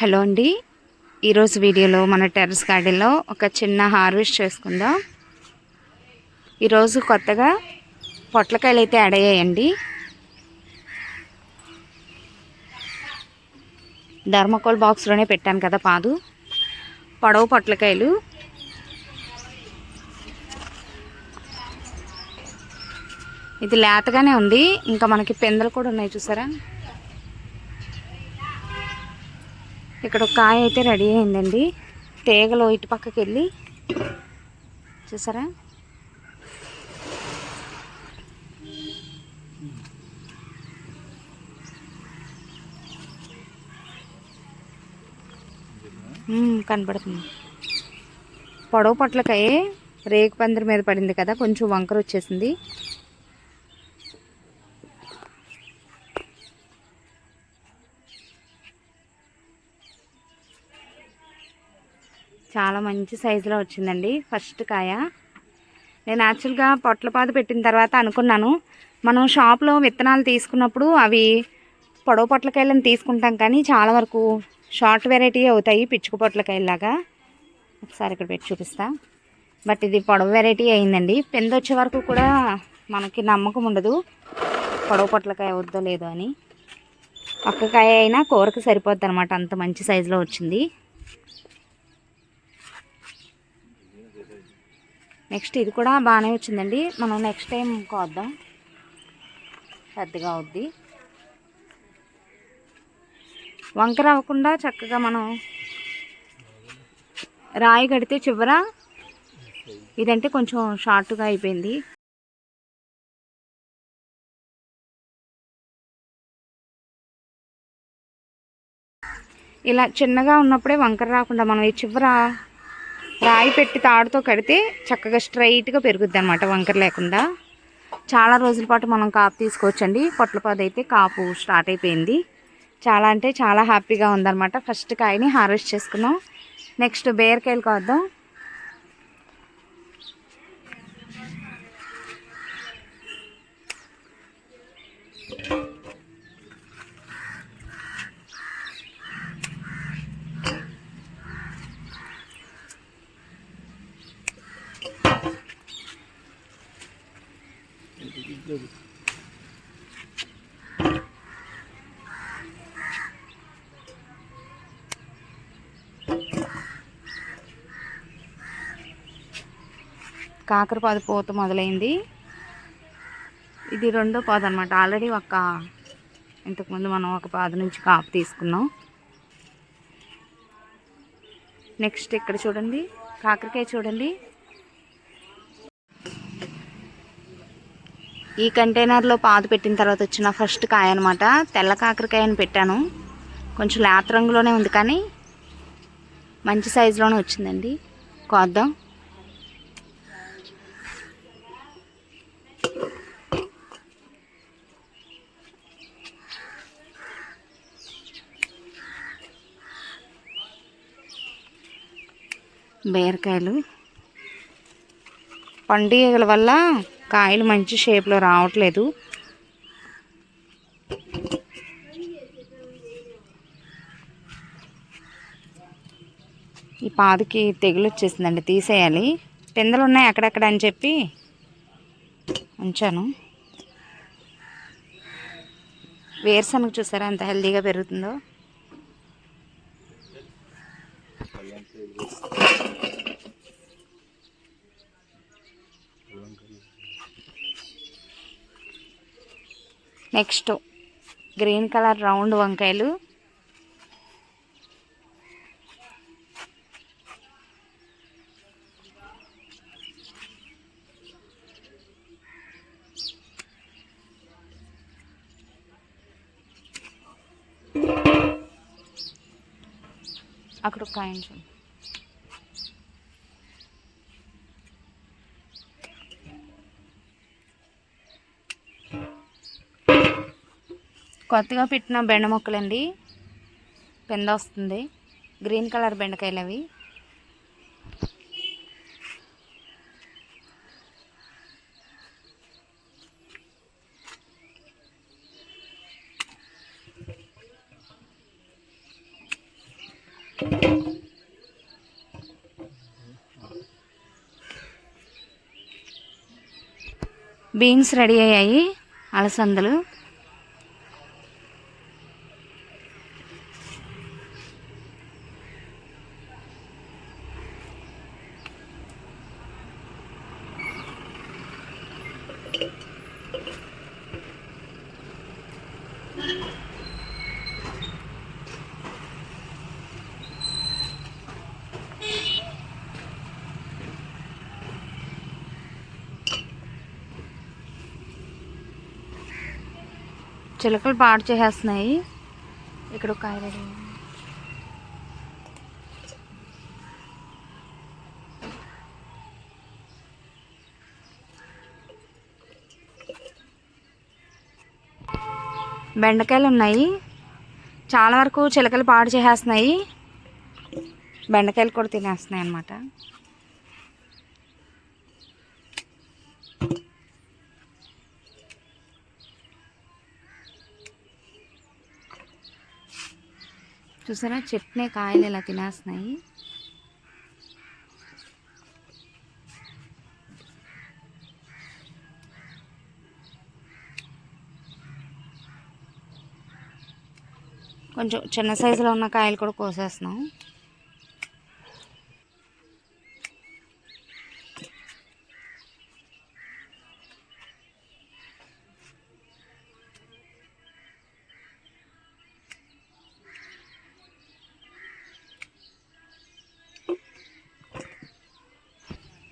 Hello అండి. ఈరోజు వీడియోలో మన టెర్రస్ గార్డెన్లో ఒక చిన్న హార్వెస్ట్ చేసుకుందాం. ఈరోజు కొత్తగా పొట్లకాయలు అయితే యాడ్ అయ్యాయండి. ధర్మకోల్ బాక్స్లోనే పెట్టాను కదా పాదు. పొడవు పొట్లకాయలు. ఇది లేతగానే ఉంది. ఇంకా మనకి పెందలు కూడా ఉన్నాయి చూసారా? ఇక్కడ ఒక కాయ అయితే రెడీ అయిందండి. తీగలు ఇటు పక్కకి వెళ్ళి. చూసారా? కనపడుతుంది పొడవు పొట్లకాయ రేకు పందిరి మీద పడింది కదా కొంచెం వంకర వచ్చేసింది. చాలా మంచి సైజులో వచ్చిందండి ఫస్ట్ కాయ. నేను యాక్చువల్గా పొట్లపాదు పెట్టిన తర్వాత అనుకున్నాను మనం షాప్లో విత్తనాలు తీసుకున్నప్పుడు అవి పొడవు పొట్లకాయలను తీసుకుంటాం కానీ చాలా వరకు షార్ట్ వెరైటీ అవుతాయి పిచ్చుకు పొట్లకాయలాగా ఒకసారి ఇక్కడ పెట్టి చూపిస్తా. బట్ ఇది పొడవు వెరైటీ అయిందండి. పెంద వచ్చే వరకు కూడా మనకి నమ్మకం ఉండదు పొడవు పొట్లకాయ అవుద్దో లేదో అని. ఒక్క కాయ అయినా కూరకు సరిపోద్ది అనమాట అంత మంచి సైజులో వచ్చింది. నెక్స్ట్ ఇది కూడా బాగానే వచ్చిందండి. మనం నెక్స్ట్ టైం కోద్దాం. పెద్దగా అవుద్ది. వంకర అవ్వకుండా చక్కగా మనం రాయి కడితే చివర ఇదంటే కొంచెం షార్ట్గా అయిపోయింది. ఇలా చిన్నగా ఉన్నప్పుడే వంకర రాకుండా మనం ఈ చివర రాయి పెట్టి తాడుతో కడితే చక్కగా స్ట్రైట్గా పెరుగుద్ది అనమాట వంకర లేకుండా. చాలా రోజుల పాటు మనం కాపు తీసుకోవచ్చండి. పొట్లపాదు అయితే కాపు స్టార్ట్ అయిపోయింది. చాలా అంటే చాలా హ్యాపీగా ఉందన్నమాట. ఫస్ట్ కాయని హార్వెస్ట్ చేసుకున్నాం నెక్స్ట్ బీరకాయలు కోద్దాం. కాకరపాదు పూత మొదలైంది. ఇది రెండో పాదు అనమాట ఆల్రెడీ ఒక ఇంతకుముందు మనం ఒక పాద నుంచి కాపు తీసుకున్నాం. నెక్స్ట్ ఇక్కడ చూడండి. కాకరకాయ చూడండి. ఈ కంటైనర్లో పాదు పెట్టిన తర్వాత వచ్చిన ఫస్ట్ కాయ అనమాట తెల్ల కాకరకాయని పెట్టాను. కొంచెం లేత రంగులోనే ఉంది కానీ మంచి సైజులోనే వచ్చిందండి. కోద్దాం. బీరకాయలు పండుగల వల్ల కాయలు మంచి షేప్లో రావట్లేదు. ఈ పాదుకి తెగులు వచ్చేసిందండి తీసేయాలి. పిందలు ఉన్నాయి అక్కడక్కడ అని చెప్పి ఉంచాను. వేరుశనగ చూసారా ఎంత హెల్దీగా పెరుగుతుందో? నెక్స్ట్ గ్రీన్ కలర్ రౌండ్ వంకాయలు. అక్కడ ఒక కాయ కొత్తగా పెట్టిన బెండ మొక్కలండి. పెంద వస్తుంది. గ్రీన్ కలర్ బెండకాయలు అవి. బీన్స్ రెడీ అయ్యాయి. అలసందలు. చిలకలు పాడు చేసేస్తున్నాయి. ఇక్కడ ఒక కాయ రెడీ బెండకాయలు ఉన్నాయి. చాలా వరకు చిలకలు పాడు చేసేస్తున్నాయి. బెండకాయలు కూడా తినేస్తున్నాయి అన్నమాట. చూసారా? చెట్నే కాయలు ఇలా తినేస్తున్నాయి. కొంచెం చిన్న సైజులో ఉన్న కాయలు కూడా కోసేస్తున్నాం.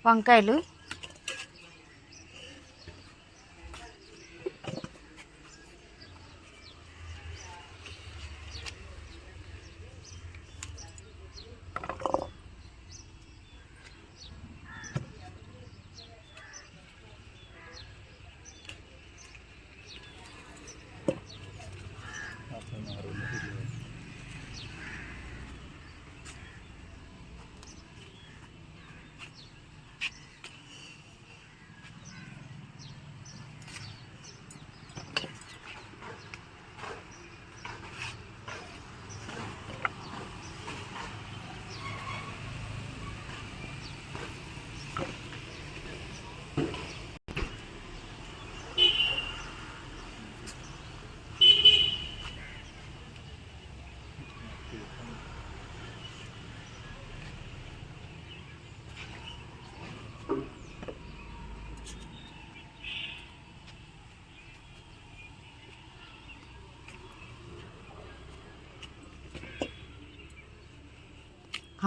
వంకాయలు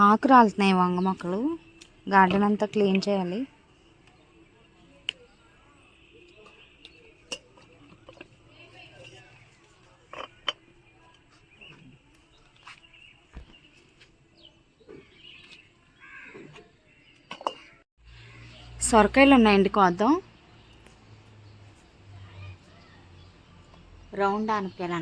ఆకు రాలుతున్నాయి వంగ మొక్కలు. గార్డెన్ అంతా క్లీన్ చేయాలి. సొరకాయలు ఉన్నాయండి కోద్దాం. రౌండ్ ఆనపకాయలు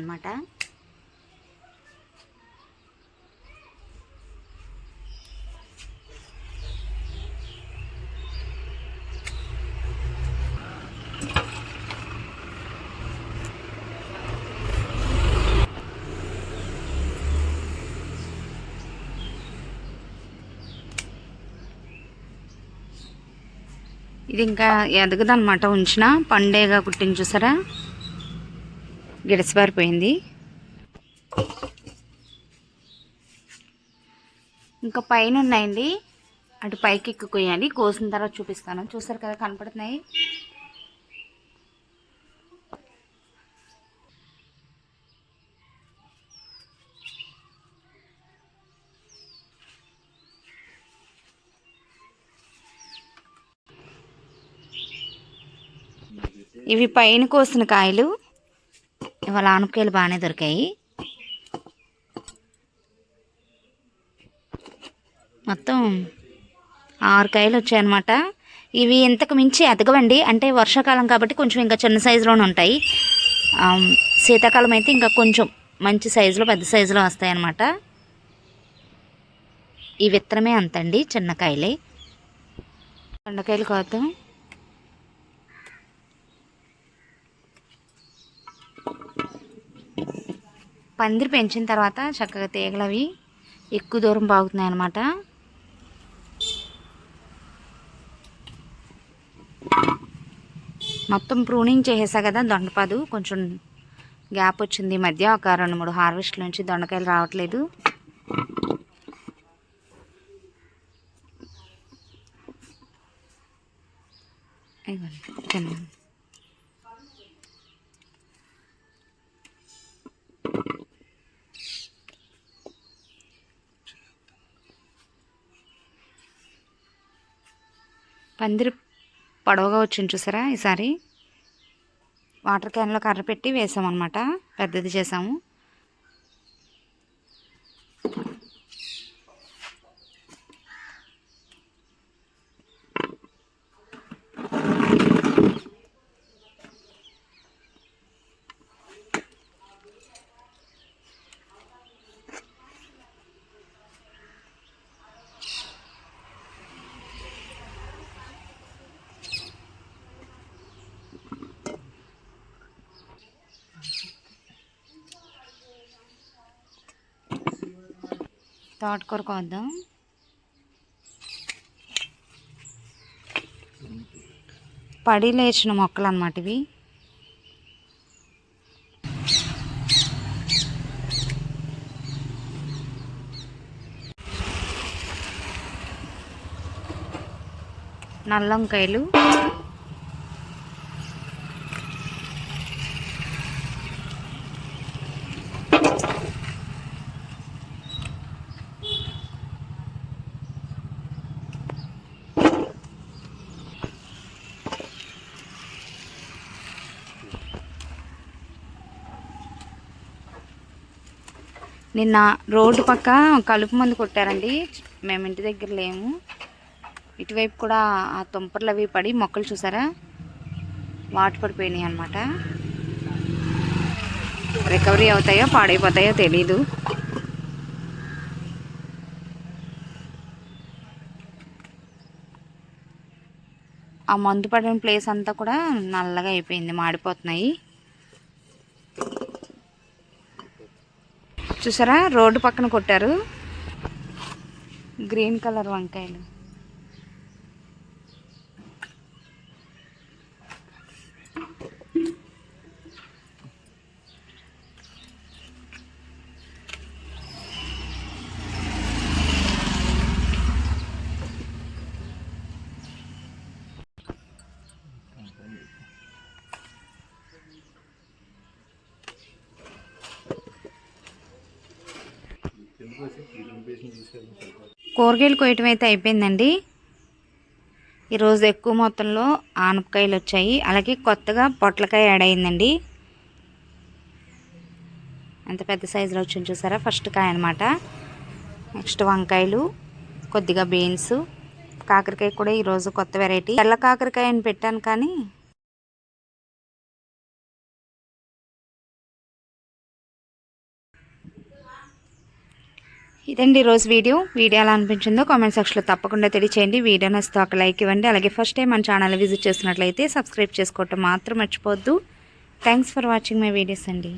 ఇది ఇంకా ఎదగదనమాట ఉంచిన. పండేగా కుట్టిన చూసారా? గిడసబారిపోయింది. ఇంకా పైన ఉన్నాయండి అటు పైకి ఎక్కుకోయాలి కోసిన తర్వాత చూపిస్తాను. చూసారు కదా కనపడుతున్నాయి? ఇవి పైన కోసిన కాయలు ఇవాళ ఆనపకాయలు బాగానే దొరికాయి. మొత్తం ఆరు కాయలు వచ్చాయన్నమాట. ఇవి ఇంతకు మించి ఎదగవండి. అంటే వర్షాకాలం కాబట్టి కొంచెం ఇంకా చిన్న సైజులోనే ఉంటాయి. శీతాకాలం అయితే ఇంకా కొంచెం మంచి సైజులో పెద్ద సైజులో వస్తాయన్నమాట. ఈ విత్తనమే అంతండి చిన్న కాయలే. బెండకాయలు కోద్దాం. పందిరి పెంచిన తర్వాత చక్కగా తీగలు అవి ఎక్కువ దూరం బాగుతున్నాయి అన్నమాట. మొత్తం ప్రూనింగ్ చేసేసా కదా దొండపాదు. కొంచెం గ్యాప్ వచ్చింది మధ్య. ఒక రెండు మూడు హార్వెస్ట్ నుంచి దొండకాయలు రావట్లేదు. ఇవ్వండి పందిరి పొడవుగా వచ్చింది చూసారా ఈసారి. వాటర్ క్యాన్లో కర్ర పెట్టి వేసామన్నమాట. పెద్దది చేసాము. తోటకూర కోద్దాం. పడి లేచిన మొక్కలు అన్నమాట ఇవి. నల్లంకాయలు నిన్న రోడ్డు పక్క కలుపు మందు కొట్టారండి. మేము ఇంటి దగ్గర లేము. ఇటువైపు కూడా ఆ తుంపర్లు అవి పడి మొక్కలు చూసారా? వాటి పడిపోయినాయి అనమాట రికవరీ అవుతాయో పాడైపోతాయో తెలీదు. ఆ మందు పడిన ప్లేస్ అంతా కూడా నల్లగా అయిపోయింది మాడిపోతున్నాయి. చూసారా? రోడ్డు పక్కన కొట్టారు. గ్రీన్ కలర్ వంకాయలు. కూరగాయలు కోయటం అయితే అయిపోయిందండి. ఈరోజు ఎక్కువ మొత్తంలో ఆనపకాయలు వచ్చాయి. అలాగే కొత్తగా పొట్లకాయ యాడ్ అయిందండి. అంత పెద్ద సైజులో వచ్చింది చూసారా? ఫస్ట్ కాయ అనమాట నెక్స్ట్ వంకాయలు కొద్దిగా బీన్స్ కాకరకాయ కూడా ఈరోజు కొత్త వెరైటీ. తెల్ల కాకరకాయ అని పెట్టాను కానీ ఇదండి ఈరోజు వీడియో. వీడియో ఎలా అనిపించిందో కామెంట్ సెక్షన్లో తప్పకుండా తెలియచేయండి. వీడియో నచ్చితే ఒక లైక్ ఇవ్వండి. అలాగే ఫస్ట్ టైం మన ఛానల్ విజిట్ చేసినట్లయితే సబ్స్క్రైబ్ చేసుకోవటం మాత్రం మర్చిపోవద్దు. Thanks for watching my videos అండి.